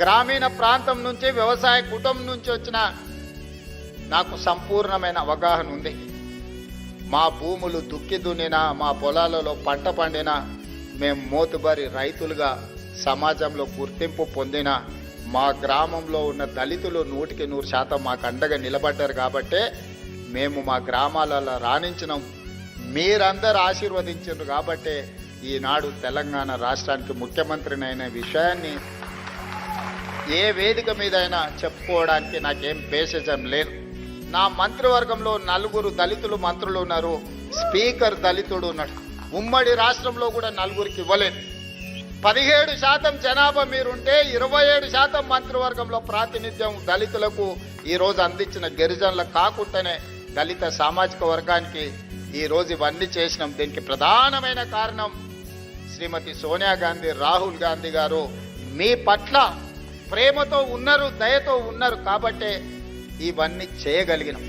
గ్రామీణ ప్రాంతం నుంచి వ్యవసాయ కుటుంబం నుంచి వచ్చిన నాకు సంపూర్ణమైన అవగాహన ఉంది. మా భూములు దుక్కి దున్నినా మా పొలాలలో పంట పండినా మేము మోతుబరి రైతులుగా సమాజంలో గుర్తింపు పొందిన మా గ్రామంలో ఉన్న దళితులు నూటికి నూరు శాతం మాకు అండగా నిలబడ్డారు కాబట్టే మేము మా గ్రామాలలో రాణించినాం. మీరందరూ ఆశీర్వదించారు కాబట్టే ఈనాడు తెలంగాణ రాష్ట్రానికి ముఖ్యమంత్రినైన విషయాన్ని ఏ వేదిక మీద అయినా చెప్పుకోవడానికి నాకేం బేసిజం లేదు. నా మంత్రివర్గంలో నలుగురు దళితులు మంత్రులు ఉన్నారు. స్పీకర్ దళితుడు ఉన్నాడు. ఉమ్మడి రాష్ట్రంలో కూడా నలుగురికి ఇవ్వలేదు పదిహేడు శాతం జనాభా మీరుంటే ఇరవై ఏడు శాతం మంత్రివర్గంలో ప్రాతినిధ్యం దళితులకు ఈరోజు అందించిన గిరిజనులకు కాకుండానే దళిత సామాజిక వర్గానికి ఈరోజు ఇవన్నీ చేసినాం. దీనికి ప్రధానమైన కారణం శ్రీమతి సోనియా గాంధీ రాహుల్ గాంధీ గారు మీ పట్ల ప్రేమతో ఉన్నారు దయతో ఉన్నారు కాబట్టే ఇవన్నీ చేయగలిగినాం.